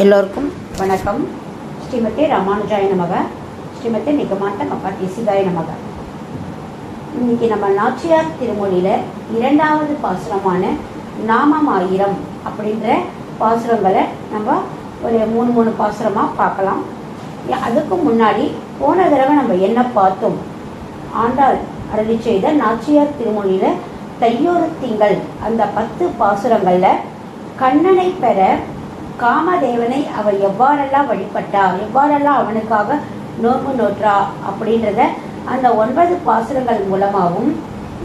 எல்லோருக்கும் வணக்கம். ஸ்ரீமதி ராமானுஜாய நமக. ஸ்ரீமதி நிகமாந்த மகாத்தி சிகாய நமக. இன்னைக்கு நம்ம நாச்சியார் திருமொழியில் இரண்டாவது பாசுரமான நாமம் ஆயிரம் அப்படின்ற பாசுரங்களை நம்ம ஒரு மூணு மூணு பாசுரமாக பார்க்கலாம். அதுக்கு முன்னாடி போன தடவை நம்ம என்ன பார்த்தோம்? ஆண்டாள் அருளி செய்த நாச்சியார் திருமொழியில் தையோரு திங்கள் அந்த பத்து பாசுரங்களில் கண்ணனை பெற காமதேவனை அவள் எவ்வாறெல்லாம் வழிபட்டா எவ்வாறெல்லாம் அவனுக்காக நோன்பு நோற்றா அப்படின்றத அந்த ஒன்பது பாசுரங்கள் மூலமாகவும்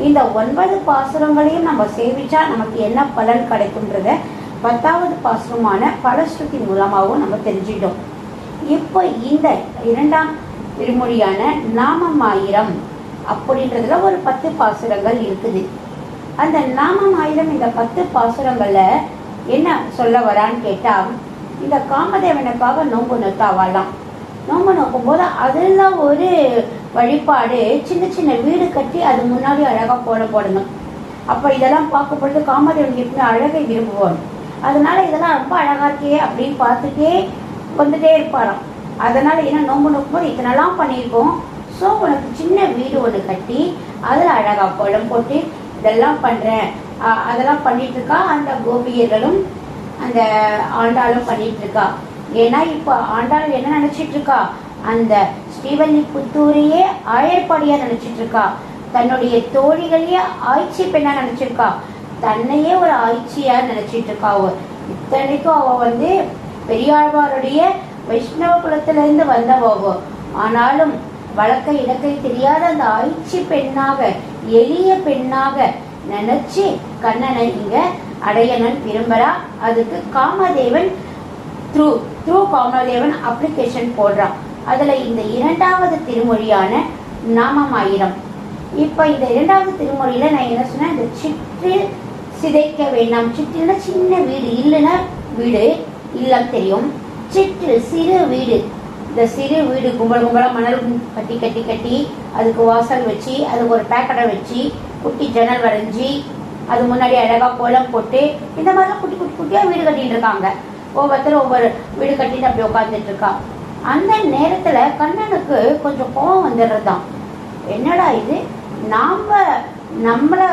இந்த ஒன்பது பாசுரங்களையும் நம்ம சேவிச்சா நமக்கு என்ன பலன் கிடைக்கும்ன்றத பத்தாவது பாசுரமான பலஸ்ருதி மூலமாகவும் நம்ம தெரிஞ்சிட்டோம். இப்போ இந்த இரண்டாம் திருமொழியான நாமமாயிரம் அப்படின்றதுல ஒரு பத்து பாசுரங்கள் இருக்குது. அந்த நாமம் ஆயிரம் இந்த பத்து பாசுரங்களை என்ன சொல்ல வரான்னு கேட்டால் இந்த காமதேவனுக்காக நோம்பு நோத்தாவாலாம் நோம்பு நோக்கும் போது அதெல்லாம் ஒரு வழிபாடு சின்ன சின்ன வீடு கட்டி அது முன்னாடி அழகாக போட போடணும். அப்போ இதெல்லாம் பார்க்கும் பொழுது காமதேவன் எப்படி அழகை விரும்புவான்? அதனால இதெல்லாம் ரொம்ப அழகா இருக்கே அப்படின்னு பார்த்துட்டே வந்துட்டே இருப்பாராம். அதனால என்ன நோக்கும் நோக்கும்போது இதனெல்லாம் பண்ணியிருக்கோம். ஸோ உனக்கு சின்ன வீடு ஒன்று கட்டி அதில் அழகாக குளம் போட்டு இதெல்லாம் பண்ணுறேன் அதெல்லாம் பண்ணிட்டு இருக்கா அந்த கோபியர்களும் அந்த ஆண்டாளும் பண்ணிட்டு இருக்கா ஏன்னா இப்போ ஆண்டாள் என்ன நினைச்சிட்டு இருக்கா அந்த ஸ்ரீவல்லிபுத்தூரையே ஆயர்பாடியா நினைச்சிட்டு இருக்கா தன்னுடைய தோழிகளையே ஆய்ச்சி பெண்ணா நினைச்சிருக்கா. தன்னையே ஒரு ஆய்ச்சியா நினைச்சிட்டு இருக்கா அவ. இத்தனைக்கும் அவ வந்து பெரியாழ்வாருடைய வைஷ்ணவ குலத்துல இருந்து வந்தவாவோ ஆனாலும் வழக்க இடக்கை தெரியாத அந்த ஆய்ச்சி பெண்ணாக எளிய பெண்ணாக நினைச்சு கண்ணனை இங்க அடையனன் விரும்புறா. அதுக்கு Kamadevan through through Kamadevan application போடுறான். அதுல இந்த இரண்டாவது திருமொழியான நாமமாயிரம். இப்ப இந்த இரண்டாவது திருமொழியில நான் என்ன சொன்னேன்? இந்த சிற்றில் சிதைக்க வேண்டாம். சிற்றில்னா சின்ன வீடு இல்லைன்னா வீடு இல்லம் தெரியும். சிற்றில் சிறு வீடு. இந்த சிறு வீடு கும்பல் கும்பலாக மணல் கட்டி கட்டி கட்டி அதுக்கு வாசல் வச்சு அதுக்கு ஒரு பேக்கடை வச்சு குட்டி ஜன்னல் வரைஞ்சி அது முன்னாடி அழகா கோலம் போட்டு இந்த மாதிரிலாம் குட்டி குட்டி குட்டியா வீடு கட்டிட்டு இருக்காங்க. ஒவ்வொருத்தரும் ஒவ்வொரு வீடு கட்டிட்டு அப்படி உட்காந்துட்டு இருக்கா. அந்த நேரத்துல கண்ணனுக்கு கொஞ்சம் கோவம் வந்துடுறதுதான். என்னடா இது? நாம நம்மள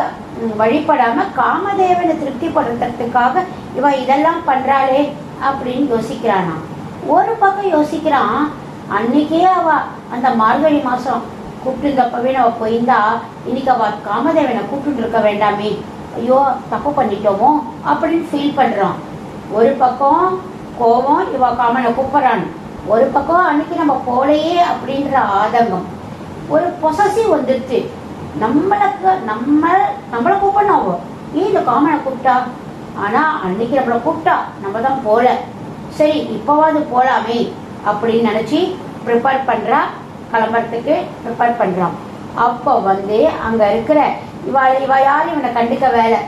வழிபடாமல் வழிபடாம காமதேவனை திருப்திப்படுத்துறதுக்காக இவ இதெல்லாம் பண்றாளே அப்படின்னு யோசிக்கிறானா. ஒரு பக்கம் யோசிக்கிறான் அன்னைக்கே அவ அந்த மார்கழி மாதம் கூப்பிட்டுருந்தப்பவே நம்ம போயிருந்தா இன்னைக்கு அவ காமதேவனை கூப்பிட்டு இருக்க வேண்டாமே. ஐயோ தப்பு பண்ணிட்டோமோ? அப்படின்னு ஃபீல் பண்றான். ஒரு பக்கம் கோபம் இவ காமனை கூப்பிடுறான். ஒரு பக்கம் அன்னைக்கு நம்ம போலையே அப்படின்ற ஆதங்கம். ஒரு பொசசிவ் வந்துருச்சு. நம்மளுக்கு நம்ம நம்மளை கூப்பிடணும் அவ. ஏன் இந்த காமனை கூப்பிட்டா? ஆனா அன்னைக்கு நம்மளை கூப்பிட்டா. நம்ம தான் போல. சரி இப்போவாது போலாமே அப்படின்னு நினைச்சு ப்ரிப்பேர் பண்றா கிளம்புறதுக்கு ப்ரிப்பேர் பண்றான் அப்போ வந்து அங்க இருக்கிற இவா இவ யாரும் இவனை கண்டுக்க வேலை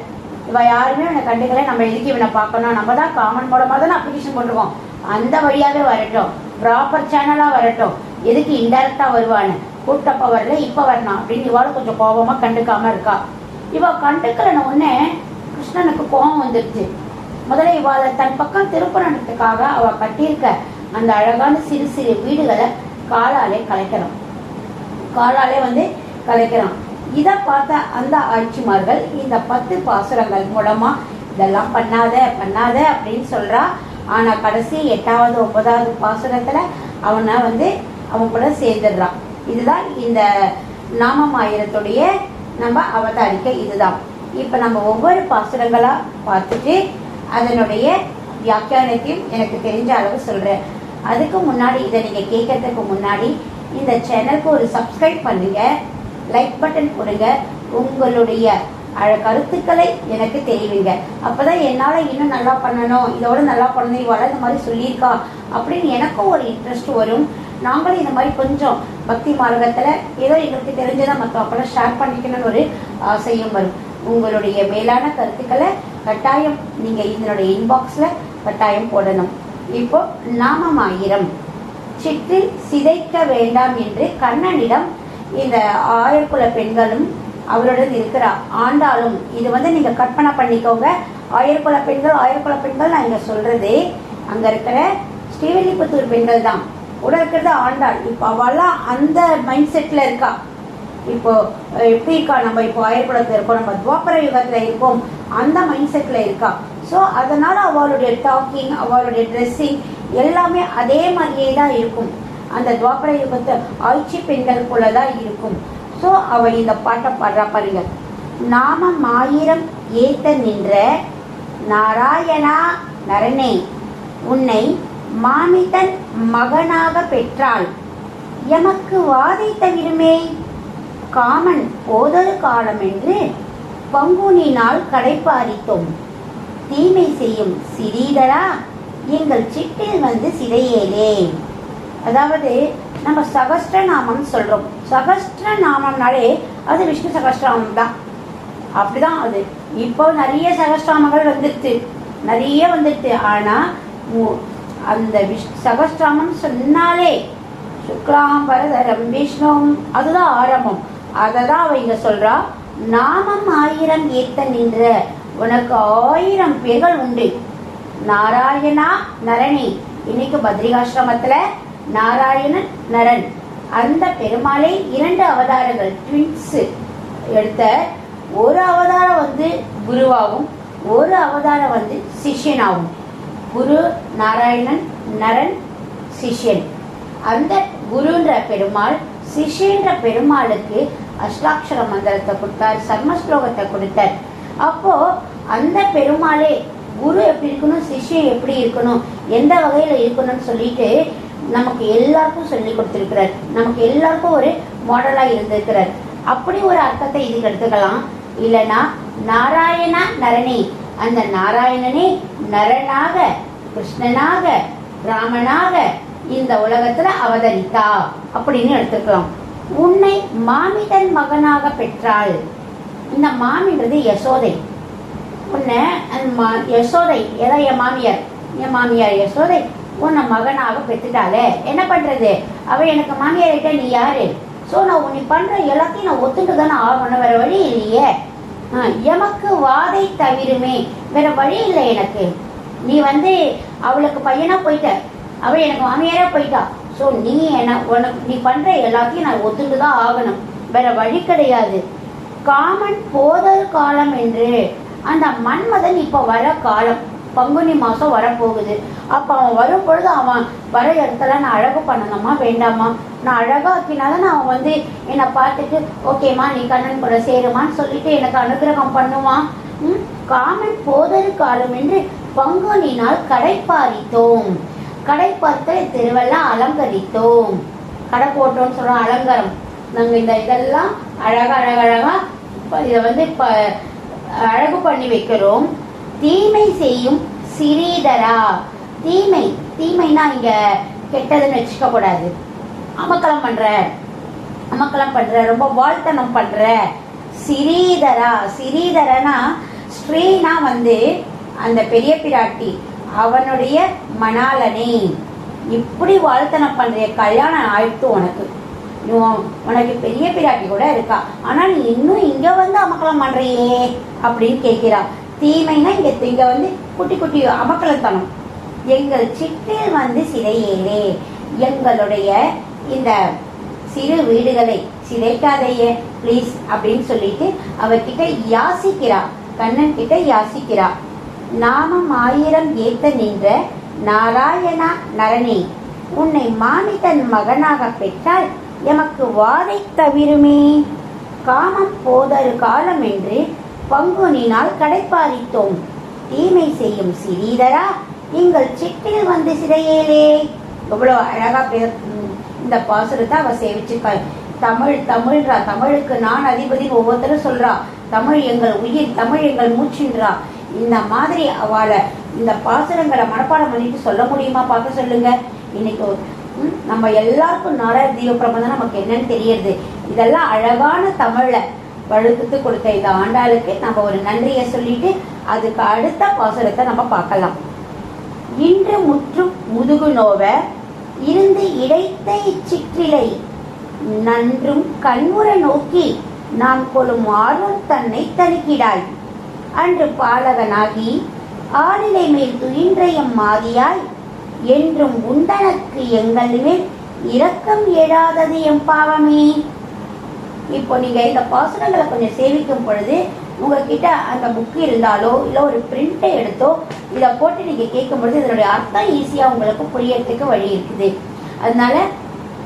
இவ யாருமே இவனை கண்டுக்கல. நம்ம எதுக்கு இவனை பார்க்கணும்? நம்ம தான் காமன் மூலமாக தான் அப்ளிகேஷன் போட்டிருக்கோம். அந்த வழியாவே வரட்டும். ப்ராப்பர் சேனலா வரட்டும். எதுக்கு இன்டெரக்டாக வருவான்னு? கூட்டப்ப வரல இப்போ வரணும் அப்படின்னு இவாளும் கொஞ்சம் கோபமா கண்டுக்காம இருக்கா. இவ கண்டுக்கலன உடனே கிருஷ்ணனுக்கு கோபம் வந்துடுச்சு முதல்ல இவாளை தன் பக்கம் திருப்பணத்துக்காக அவள் கட்டியிருக்க அந்த அழகான சிறு சிறு வீடுகளை காலாலே கலைக்கிறோம் காலாலே வந்து கலைக்கிறான் இதை பார்த்த அந்த ஆட்சிமார்கள் இந்த பத்து பாசுரங்கள் மூலமா இதெல்லாம் பண்ணாத பண்ணாத அப்படின்னு சொல்றா. ஆனா கடைசி எட்டாவது ஒன்பதாவது பாசுரத்துல அவனை வந்து அவன் கூட சேர்ந்துடுறான். இதுதான் இந்த நாமமாயிரத்துடைய நம்ம அவதாரிக்க இதுதான். இப்ப நம்ம ஒவ்வொரு பாசுரங்களா பார்த்துட்டு அதனுடைய வியாக்கியானத்தையும் எனக்கு தெரிஞ்ச அளவு சொல்றேன். அதுக்கு முன்னாடி இதை நீங்கள் கேட்கறதுக்கு முன்னாடி இந்த சேனலுக்கு ஒரு சப்ஸ்கிரைப் பண்ணுங்க லைக் பட்டன் கொடுங்க உங்களுடைய அழ கருத்துக்களை எனக்கு தெரிவிங்க. அப்பதான் என்னால் இன்னும் நல்லா பண்ணணும் இதோட நல்லா பண்ணணும் இவ்வளோ இந்த மாதிரி சொல்லியிருக்கா அப்படின்னு எனக்கும் ஒரு இன்ட்ரெஸ்ட் வரும். நாங்களும் இந்த மாதிரி கொஞ்சம் பக்தி மார்க்கத்தில் ஏதோ எங்களுக்கு தெரிஞ்சதை மற்றவங்களும் ஷேர் பண்ணிக்கணும்னு ஒரு ஆசையும் வரும். உங்களுடைய மேலான கருத்துக்களை கட்டாயம் நீங்கள் இதனுடைய இன்பாக்ஸில் கட்டாயம் போடணும். இப்போ நாமம் ஆயிரம் சிற்றில் சிதைக்க வேண்டாம் என்று கண்ணனிடம் இந்த ஆயர்குல பெண்களும் அவருடன் இருக்கிற ஆண்டாளும். இது வந்து நீங்க கற்பனை பண்ணிக்கோங்க. ஆயர்குல பெண்கள் ஆயர்குல பெண்கள் நான் இங்க சொல்றது அங்க இருக்கிற ஸ்ரீவில்லிபுத்தூர் பெண்கள் தான். உடல் இருக்கிறது ஆண்டாள். இப்போ அவெல்லாம் அந்த மைண்ட் செட்ல இருக்கா. இப்போ எப்படி இருக்கா? நம்ம இப்போ ஆயர்குலத்தில் இருக்கோம். நம்ம துவாபர யுகத்துல இருக்கோம். அந்த மைண்ட் செட்ல இருக்கா. ஸோ அதனால் அவளுடைய டாக்கிங் அவளுடைய ட்ரெஸ்ஸிங் எல்லாமே அதே மாதிரியே தான் இருக்கும். அந்த துவாபர யுகத்தை ஆட்சி பெண்கள் போல தான் இருக்கும். ஸோ அவள் இந்த பாட்டை பாடுறா பாருங்க நாமம் ஆயிரம் ஏத்த நின்ற நாராயணா நரனே உன்னை மாமிதன் மகனாக பெற்றாள். எமக்கு வாதை தவிருமே. காமன் போதொரு காலம் என்று பங்குனினால் கடைப்பாரித்தோம். தீமை செய்யும் சிறீதரா? எங்கள் சிட்டில் வந்து சிதையேலே அதாவது நம்ம சகஸ்ர நாமம் சொல்றோம். நாமம்னாலே அது விஷ்ணு சகஸ்ரநாமம் தான். அப்படிதான் அது. இப்போ நிறைய சகஸ்ராமங்கள் வந்துடுச்சு நிறைய வந்துடுச்சு ஆனால் அந்த விஷ் சகஸ்ராமம் சொன்னாலே சுக்லாம் பரதரம் விஷ்ணும் அதுதான் ஆரம்பம். அதை தான் அவ சொல்கிறா நாமம் ஆயிரம் ஏத்த நின்ற உனக்கு ஆயிரம் பேர்கள் உண்டு. நாராயணா நரணி. இன்னைக்கு பத்ரிகாசிரமத்துல நாராயணன் நரன் அந்த பெருமாளை இரண்டு அவதாரங்கள் ட்வின்ஸ் எடுத்த ஒரு அவதாரம் வந்து குருவாகவும் ஒரு அவதாரம் வந்து சிஷ்யனாகும் குரு நாராயணன் நரன் சிஷ்யன். அந்த குருன்ற பெருமாள் சிஷ்யன்ற பெருமாளுக்கு அஷ்டாட்சர மந்திரத்தை கொடுத்தார் சர்மஸ்லோகத்தை கொடுத்தார். அப்போ அந்த பெருமாளே குரு எப்படி இருக்கணும் சிஷ்யம் எப்படி இருக்கணும் எந்த வகையில இருக்கணும்னு சொல்லிட்டு நமக்கு எல்லாருக்கும் சொல்லி கொடுத்திருக்கிறார். நமக்கு எல்லாருக்கும் ஒரு மாடலா இருந்திருக்கிறார். அப்படி ஒரு அர்த்தத்தை இதுக்கு எடுத்துக்கலாம். இல்லைனா நாராயணா நரணி. அந்த நாராயணனே நரனாக கிருஷ்ணனாக ராமனாக இந்த உலகத்துல அவதரித்தா அப்படின்னு எடுத்துக்கலாம். உன்னை மாமிதன் மகனாக பெற்றாள். இந்த மாமின்றது யசோதை. உன்னை மா- யசோதை ஏதோ என் மாமியார் என் மாமியார் யசோதை உன்னை மகனாக பெற்றுட்டாளே. என்ன பண்ணுறது அவள் எனக்கு மாமியார்கிட்ட நீ யாரு? ஸோ நான் உன்னை பண்ணுற எல்லாத்தையும் நான் ஒத்துட்டு தானே ஆகணும். வேற வழி இல்லையே. ஆ, எமக்கு வாதை தவிருமே. வேற வழி இல்லை எனக்கு. நீ வந்து அவளுக்கு பையனாக போயிட்ட. அவள் எனக்கு மாமியாராக போயிட்டா. ஸோ நீ என்ன உனக்கு நீ பண்ணுற எல்லாத்தையும் நான் ஒத்துட்டு தான் ஆகணும். வேற வழி கிடையாது. காமன் போதல் காலம் என்று. அந்த மன்மதன் இப்ப வர காலம். பங்குனி மாசம் வரப்போகுது. அப்ப அவன் வரும் பொழுது அவன் வர இடத்துல நான் அழகு பண்ணணுமா வேண்டாமா? நான் அழகாக்கினாதான் அவன் வந்து என்னை பார்த்துட்டு ஓகேம்மா நீ கண்ணன் கூட சேருமான்னு சொல்லிட்டு எனக்கு அனுகிரகம் பண்ணுவான் காமன் போதல் காலம் என்று பங்குனினால் கடைப்பாரித்தோம். கடைப்பார்த்த திருவெல்லாம் அலங்கரித்தோம். கடை போட்டோம்னு சொல்கிறோம் அலங்காரம். நாங்க இந்த இதெல்லாம் அழகா அழகழகா இதை வந்து ப அழகு பண்ணி வைக்கிறோம். தீமை செய்யும் சிறீதரா. தீமை தீமைனா இங்க கெட்டதுன்னு வச்சுக்க கூடாது அமக்கலம் பண்ற அமக்கலம் பண்ற ரொம்ப வாழ்த்தனம் பண்ற சிறீதரா. சிறீதரனா ஸ்ரீனா வந்து அந்த பெரிய பிராட்டி அவனுடைய மணாலனே இப்படி வாழ்த்தனம் பண்ணுற கல்யாணம் ஆயிடுத்து உனக்கு. உனக்கு பெரிய பிராட்டி கூட இருக்கா. ஆனா நீ இன்னும் இங்க வந்து அமக்கலம் பண்றியே அப்படின்னு கேட்கிறா. தீமைனா இங்க இங்க வந்து குட்டி குட்டி அமக்கலத்தனம் எங்கள் சிற்றில் வந்து சிறையேறே எங்களுடைய இந்த சிறு வீடுகளை சிதைக்காதையே ப்ளீஸ் அப்படின்னு சொல்லிட்டு அவர்கிட்ட யாசிக்கிறா. கண்ணன் கிட்ட யாசிக்கிறா. நாமம் ஆயிரம் ஏத்த நின்ற நாராயணா நரணி உன்னை மானிதன் மகனாக பெற்றால் எமக்கு வாதை தவிருமே. காமம் போதரு காலம் என்று பங்குனினால் கடைப்பாரித்தோம் தீமை செய்யும் சிறீதரா நீங்கள் சிட்டில் வந்து சிறையேலே. எவ்வளவு அழகா பே இந்த பாசுரத்தை அவ சேவிச்சிருக்கா தமிழ் தமிழ்ரா தமிழுக்கு நான் அதிபதி ஒவ்வொருத்தரும் சொல்றா. தமிழ் எங்கள் உயிர் தமிழ் எங்கள் மூச்சுன்றா. இந்த மாதிரி அவளை இந்த பாசுரங்களை மனப்பாடம் பண்ணிட்டு சொல்ல முடியுமா? பார்க்க சொல்லுங்க. இன்னைக்கு நம்ம எல்லாருக்கும் நாராயண தீப பிரபந்தம் நமக்கு என்னன்னு தெரியறது. இதெல்லாம் அழகான தமிழ வழுக்குத்து கொடுத்த இந்த ஆண்டாளுக்கு நம்ம ஒரு நன்றியை சொல்லிட்டு அதுக்கு அடுத்த பாசுரத்தை நம்ம பார்க்கலாம். இன்று முற்றும் முதுகு நோவ இருந்து இடைத்த இச்சிற்றிலை நன்றும் கண்முற நோக்கி நாம் கொள்ளும் ஆர்வம் தன்னை தணிக்கிடாய் அன்று பாலகனாகி ஆளிலை மேல் துயின்றையம் மாதியாய் என்றும் உண்டனக்கு எங்கள் மேல் இரக்கம் எழாதது எம் பாவமே. இப்போ நீங்க இந்த பாசுரங்களை கொஞ்சம் சேவிக்கும் பொழுது உங்ககிட்ட அந்த புக்கு இருந்தாலோ இல்லை ஒரு பிரிண்டை எடுத்தோ இதை போட்டு நீங்க கேட்கும் பொழுது இதனுடைய அர்த்தம் ஈஸியா உங்களுக்கு புரியறதுக்கு வழி இருக்குது. அதனால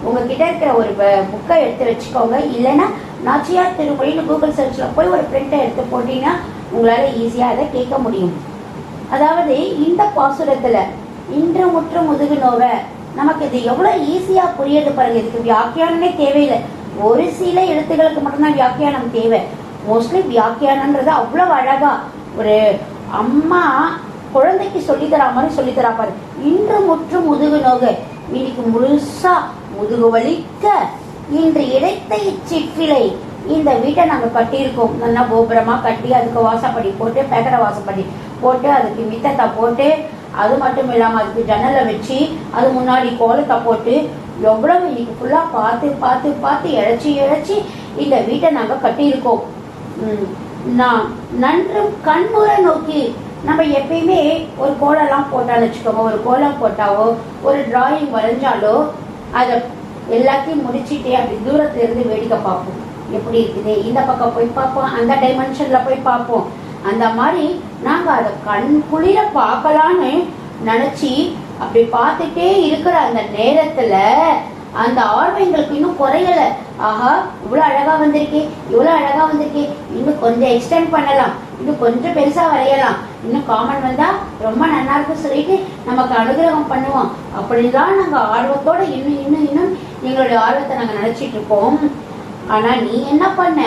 உங்ககிட்ட இருக்கிற ஒரு புக்கை எடுத்து வச்சுக்கோங்க. இல்லைன்னா நாச்சியார் திருமொழின்னு கூகுள் சர்ச்சில் போய் ஒரு பிரிண்டை எடுத்து போட்டிங்கன்னா உங்களால் ஈஸியாக அதை கேட்க முடியும். அதாவது இந்த பாசுரத்தில் இன்று முற்று முதுகு நோவ நமக்கு இது எவ்வளவு ஈஸியா புரியுது பாருங்க. இதுக்கு வியாக்கியானமே தேவையில்லை. ஒரு சில எழுத்துக்களுக்கு மட்டும்தான் வியாக்கியானம் தேவை. மோஸ்ட்லி வியாக்கியானன்றது அவ்வளவு அழகா ஒரு அம்மா குழந்தைக்கு சொல்லித்தரா மாதிரி சொல்லித்தரா பாரு. இன்று முற்று முதுகு நோக இன்னைக்கு முழுசா முதுகு வலிக்க இன்று இடைத்த இச்சிற்றிலை. இந்த வீட்டை நாங்கள் கட்டியிருக்கோம். நல்லா கோபுரமா கட்டி அதுக்கு வாசப்படி போட்டு பேக்கடை வாசப்படி போட்டு அதுக்கு மித்தத்தை போட்டு அது மட்டும் இல்லாமல் அதுக்கு ஜன்னலை வச்சு அது முன்னாடி கோலத்தை போட்டு எவ்வளவு இன்னைக்கு ஃபுல்லாக பார்த்து பார்த்து பார்த்து இழைச்சி இழைச்சி இந்த வீட்டை நாங்க கட்டியிருக்கோம். நான் நன்றும் கண்முறை நோக்கி நம்ம எப்பயுமே ஒரு கோலம்லாம் போட்டான்னு வச்சுக்கோங்க. ஒரு கோலம் போட்டாவோ ஒரு டிராயிங் வரைஞ்சாலோ அதை எல்லாத்தையும் முடிச்சிட்டே அப்படி தூரத்துல இருந்து வேடிக்கை பார்ப்போம். எப்படி இருக்குது இந்த பக்கம் போய் பார்ப்போம் அந்த டைமென்ஷன்ல போய் பார்ப்போம். அந்த மாதிரி நாங்க அதை கண் குளிர பார்க்கலான்னு நினச்சி அப்படி பார்த்துட்டே இருக்கிற அந்த நேரத்துல அந்த ஆர்வம் எங்களுக்கு இன்னும் குறையல. ஆஹா இவ்வளவு அழகா வந்திருக்கே இவ்வளவு அழகா வந்திருக்கே. இன்னும் கொஞ்சம் எக்ஸ்டெண்ட் பண்ணலாம். இன்னும் கொஞ்சம் பெருசா வரையலாம். இன்னும் காமன் வந்தா ரொம்ப நல்லா இருக்கும் சொல்லிட்டு நமக்கு அனுகிரகம் பண்ணுவோம். அப்படிலாம் நாங்க ஆர்வத்தோட இன்னும் இன்னும் இன்னும் எங்களுடைய ஆர்வத்தை நாங்க நினைச்சிட்டு இருக்கோம். ஆனா நீ என்ன பண்ண?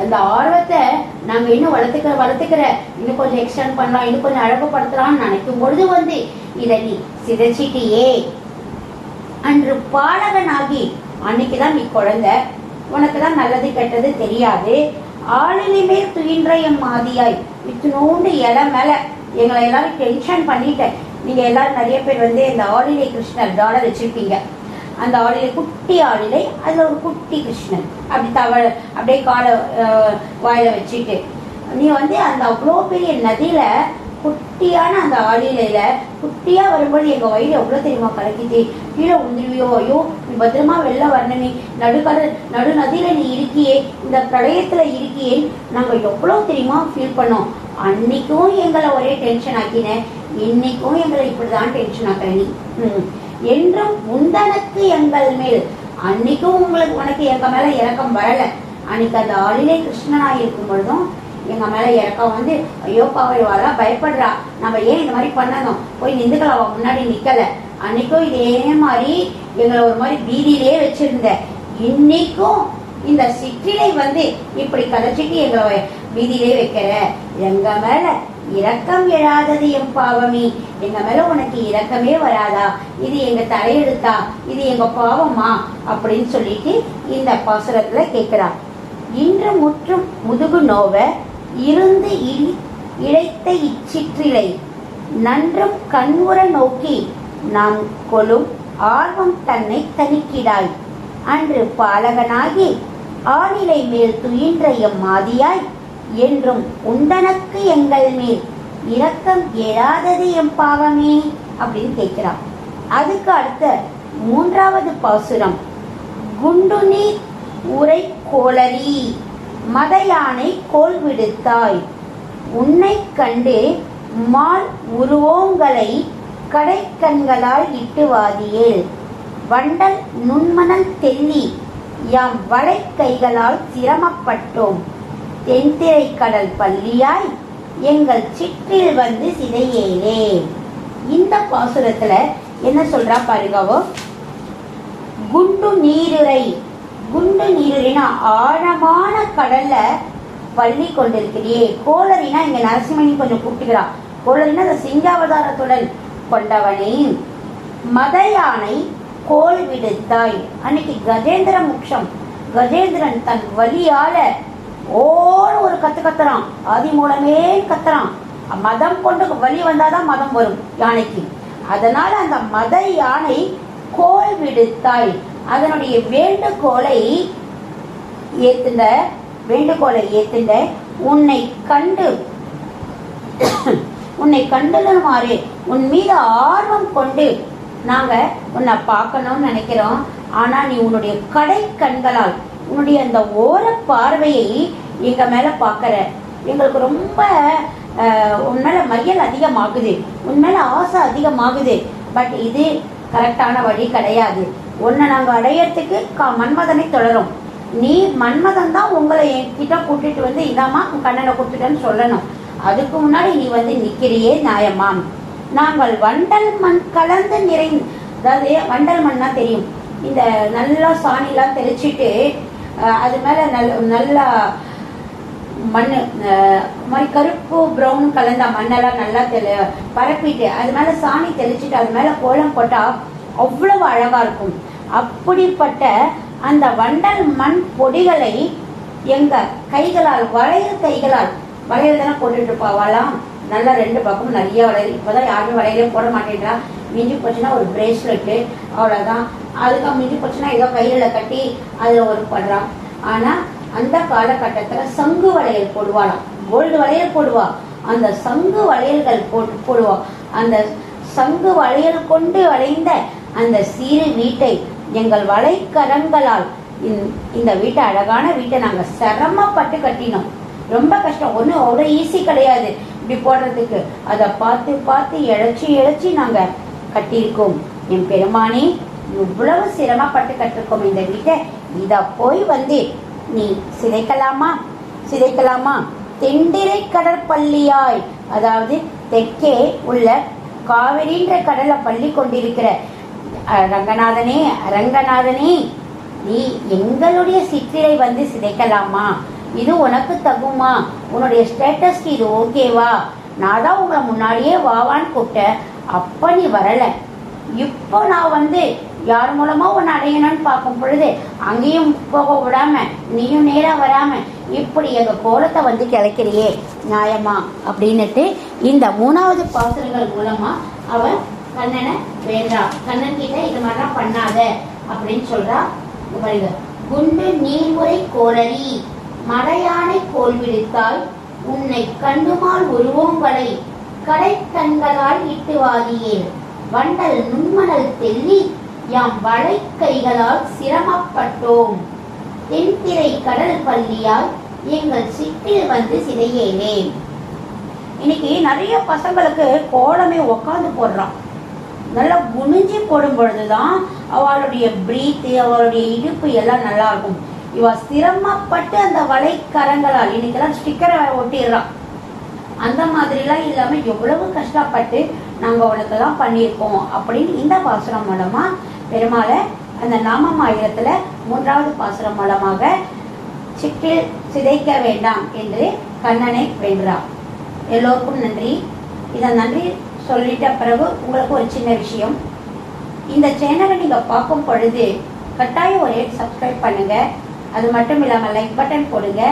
அந்த ஆர்வத்தை நாங்க இன்னும் வளர்த்துக்கிற வளர்த்துக்கிற இன்னும் கொஞ்சம் எக்ஸ்டெண்ட் பண்ணலாம் இன்னும் கொஞ்சம் அழகுபடுத்தலாம்னு நினைக்கும் பொழுது வந்து இதை நீ சிதைச்சிட்டியே. அன்று பாலகனாகி அன்னைக்குதான் நீ குழந்தை. உனக்கு தான் நல்லது கெட்டது தெரியாது. ஆளிலுமே துயின்ற எம் மாதியாய் இத்தினோண்டு இலை மேல எங்களை எல்லாரும் டென்ஷன் பண்ணிட்டேன். நீங்க எல்லாரும் நிறைய பேர் வந்து இந்த ஆளிலை கிருஷ்ணர் டாலர் வச்சிருப்பீங்க. அந்த ஆளிலை குட்டி ஆளிலை அதுல ஒரு குட்டி கிருஷ்ணன். அப்படி தவழ அப்படியே காலை வாயில வச்சுட்டு. நீ வந்து அந்த அவ்வளோ பெரிய நதியில குட்டியான அந்த ஆளிலையில குட்டியா வரும்போது எங்க வயிறு எவ்வளவு தெரியுமா கலக்கிச்சு? கீழே உந்துருவியோ ஐயோ நீ பத்திரமா வெளில வரணுமே. நடுக்கடல் நடு நதியில நீ இருக்கியே. இந்த பிரளயத்துல இருக்கியே. நாங்க எவ்வளவு தெரியுமா ஃபீல் பண்ணோம். அன்னைக்கும் எங்களை ஒரே டென்ஷன் ஆக்கின. இன்னைக்கும் எங்களை இப்படிதான் டென்ஷன் ஆக்குற நீ. என்றும் முந்தனக்கு எங்கள் மேல். அன்னைக்கும் உங்களுக்கு உனக்கு எங்க மேல இறக்கம் வரல. அன்னைக்கு அந்த ஆளிலே கிருஷ்ணனா இருக்கும் பொழுதும் எங்க மேல இறக்கம் வந்து ஐயோ பாவைவாளா பயப்படுறா. நம்ம ஏன் இந்த மாதிரி பண்ணணும்? போய் நிந்துக்கள் அவ முன்னாடி நிக்கல. அன்னைக்கும் இதே மாதிரி எங்களை ஒரு மாதிரி பீதியிலே வச்சிருந்த. இன்னைக்கும் இந்த சிற்றிலை வந்து இப்படி கதைச்சிட்டு எங்களை வீதியிலே வைக்கிற. எங்க மேல இரக்கம் எழாதது எம் பாவமே. எங்க மேல உனக்கு இரக்கமே வராதா? இது எங்க தலையெழுத்தா? இது எங்க பாவமா? அப்படின்னு சொல்லிட்டு இந்த பாசுரத்துல கேட்கிறார் இன்று முற்றும் முதுகு நோவ இருந்து இழி இழைத்த இச்சிற்றிலை நன்றும் கண்முற நோக்கி நாம் கொலும் ஆர்வம் தன்னை தணிக்கிடாய் அன்று பாலகனாகி ஆளிலை மேல் துயின்ற எம் மாதியாய் என்றும் உண்டனக்கு எங்கள் மேல் இரக்கம் எழாதது எம் பாவமே அப்படின்னு கேட்கிறான். அதுக்கு அடுத்த மூன்றாவது பாசுரம். குண்டுநீர் உரை கோளரி மத யானை கோல் விடுத்தாய். உன்னை கண்டு மால் உருவோங்களை கடைக்கண்களால் இட்டுவாதியே வண்டல் நுண்மணல் தெல்லி யாம் வளை கைகளால் சிரமப்பட்டோம். தென்திரை கடல் பள்ளியாய் எங்கள் சிற்றில் வந்து சிதையேலே இந்த பாசுரத்துல என்ன சொல்றா பாருங்கவோ? குண்டு நீருரை குண்டு நீருரைனா ஆழமான கடல்ல பள்ளி கொண்டிருக்கிறியே. கோளரினா இங்க நரசிம்மணி கொஞ்சம் கூப்பிட்டுக்கிறான் கோளரினா அந்த சிங்காவதாரத்துடன் கொண்டவனே. மத யானை கோல் விடுத்தாய். அன்னைக்கு கஜேந்திர முக்ஷம் கஜேந்திரன் தன் வழியால ஓன்னு ஒரு கத்து கத்துறான். ஆதி மூலமே கத்துறான். மதம் கொண்டு வலி வந்தாதான் மதம் வரும் யானைக்கு. அதனால அந்த மத யானை கோல் விடுத்தாய் அதனுடைய வேண்டுகோளை ஏத்துண்ட வேண்டுகோளை ஏத்துண்ட உன்னை கண்டு உன்னை கண்டுமாறு உன் மீது ஆர்வம் கொண்டு நாங்கள் உன்னை பார்க்கணும்னு நினைக்கிறோம். ஆனால் நீ உன்னுடைய கடை கண்களால் உன்னுடைய அந்த ஓர பார்வையை எங்கள் மேலே பார்க்குற எங்களுக்கு ரொம்ப உன் மேலே மையல் அதிகமாகுது. உன் மேலே ஆசை அதிகமாகுது. பட் இது கரெக்டான வழி கிடையாது. உன்னை நாங்கள் அடையறதுக்கு கா மன்மதனை தொடரும். நீ மன்மதன் தான் உங்களை என்கிட்ட கூட்டிட்டு வந்து இதாம்மா கண்ணனை கொடுத்துட்டேன்னு சொல்லணும். அதுக்கு முன்னாடி நீ வந்து நிக்கிறியே நியாயமாம் நாங்கள் வண்டல் மண் கலந்து நிறை அதாவது வண்டல் மண்ணா தெரியும். இந்த நல்லா சாணிலாம் தெளிச்சிட்டு அது மேலே நல்ல நல்லா மண் மாதிரி கருப்பு ப்ரௌன் கலந்த மண்ணெல்லாம் நல்லா தெளி பரப்பிட்டு அது மேலே சாணி தெளிச்சுட்டு அது மேலே கோலம் போட்டால் அவ்வளவு அழகாக இருக்கும். அப்படிப்பட்ட அந்த வண்டல் மண் பொடிகளை எங்கள் கைகளால் வளையல் கைகளால் வளையல் தானே போட்டுட்டு வளம் நல்லா ரெண்டு பக்கமும் நிறைய வளையல் இப்போதான் யாரும் வளையலே போட மாட்டேன்றா. மிஞ்சி போச்சுன்னா ஒரு பிரேஸ்லெட்டு அவ்வளோதான் அதுக்கு மிஞ்சி போச்சுன்னா ஏதோ கையில் கட்டி அதில் ஒரு படுறான். ஆனால் அந்த காலகட்டத்தில் சங்கு வளையல் போடுவாளாம். கோல்டு வளையல் போடுவா. அந்த சங்கு வளையல்கள் போட்டு போடுவா. அந்த சங்கு வளையல் கொண்டு வளைந்த அந்த சிறு வீட்டை எங்கள் வலைக்கரங்களால் இந்த- இந்த வீட்டை அழகான வீட்டை நாங்கள் சிரமப்பட்டு கட்டினோம். ரொம்ப கஷ்டம். ஒன்றும் அவ்வளோ ஈஸி கிடையாது. இப்படி போடுறதுக்கு. அதை பார்த்து பார்த்து இழைச்சி இழைச்சி நாங்கள் கட்டியிருக்கோம். என் பெருமானே இவ்வளவு சிரமப்பட்டு கற்றுக்கும் இந்த வீட்டை இதை போய் வந்து நீ சிதைக்கலாமா? சிதைக்கலாமா? தெண்டிரை கடற்பள்ளியாய் அதாவது தெற்கே உள்ள காவிரின்ற கடலை பள்ளி கொண்டிருக்கிற ரங்கநாதனே ரங்கநாதனே நீ எங்களுடைய சிற்றிலை வந்து சிதைக்கலாமா? இது உனக்கு தகுமா? உன்னுடைய ஸ்டேட்டஸ்க்கு இது ஓகேவா நான் தான் உங்களை முன்னாடியே வாவான்னு கூப்பிட்டேன். அப்போ நீ வரலை. இப்போ நான் வந்து யார் மூலமா உன்னை அடையணும்னு பார்க்கும் பொழுது அங்கேயும் போக விடாம நீயும் நேரா வராம இப்படி எங்க கோலத்தை வந்து கிளைக்கிறியே நியாயமா? அப்படின்னுட்டு இந்த மூணாவது பாசனங்கள் மூலமா அவன் கண்ணனை வேண்டா. கண்ணன் கிட்ட இது மாதிரிலாம் பண்ணாத அப்படின்னு சொல்றா பாருங்க குண்டு நீர்முறை கோலரி மலையானை கோல் விடுத்தால் உன்னை கண்டுமால் உருவோங்களை கடைக்கண்களால் இட்டு வாதியேல் வண்டல் நுண்மணல் தெல்லி யாம் வலை கைகளால் சிரமப்பட்டோம். தென்திரை கடல் பள்ளியால் எங்கள் சிற்றில் வந்து சிதையேனே இன்னைக்கு நிறைய பசங்களுக்கு கோலமே உக்காந்து போடுறான். நல்லா குனிஞ்சு போடும் பொழுதுதான் அவளுடைய பிரீத்து அவளுடைய இடுப்பு எல்லாம் நல்லா இருக்கும் இவ சிரமப்பட்டு அந்த வலைக்கரங்களால் இன்னைக்கெல்லாம் ஸ்டிக்கரை ஒட்டிடுறான் அந்த மாதிரிலாம் இல்லாம எவ்வளவு கஷ்டப்பட்டு நாங்க உனக்கெல்லாம் பண்ணியிருக்கோம் அப்படின்னு இந்த பாசுரம் மூலமா பெருமாளை அந்த நாமம் ஆயிரத்துல மூன்றாவது பாசுரம் மூலமாக சிற்றில் சிதைக்க வேண்டாம் என்று கண்ணனை வென்றார். எல்லோருக்கும் நன்றி. இதை நன்றி சொல்லிட்ட பிறகு உங்களுக்கு ஒரு சின்ன விஷயம். இந்த சேனலை நீங்கள் பார்க்கும் பொழுது கட்டாயம் ஒரே சப்ஸ்கிரைப் பண்ணுங்க. அது மட்டும் இல்லாமல் லைக் பட்டன் போடுங்க.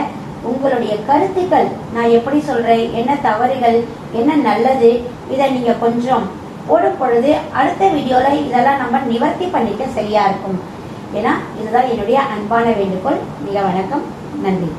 உங்களுடைய கருத்துக்கள் நான் எப்படி சொல்றேன்? என்ன தவறுகள்? என்ன நல்லது? இதை நீங்கள் கொஞ்சம் போடும் பொழுது அடுத்த வீடியோவில் இதெல்லாம் நம்ம நிவர்த்தி பண்ணிக்க சரியாக இருக்கும். ஏன்னா இதுதான் என்னுடைய அன்பான வேண்டுகோள். மிக வணக்கம். நன்றி.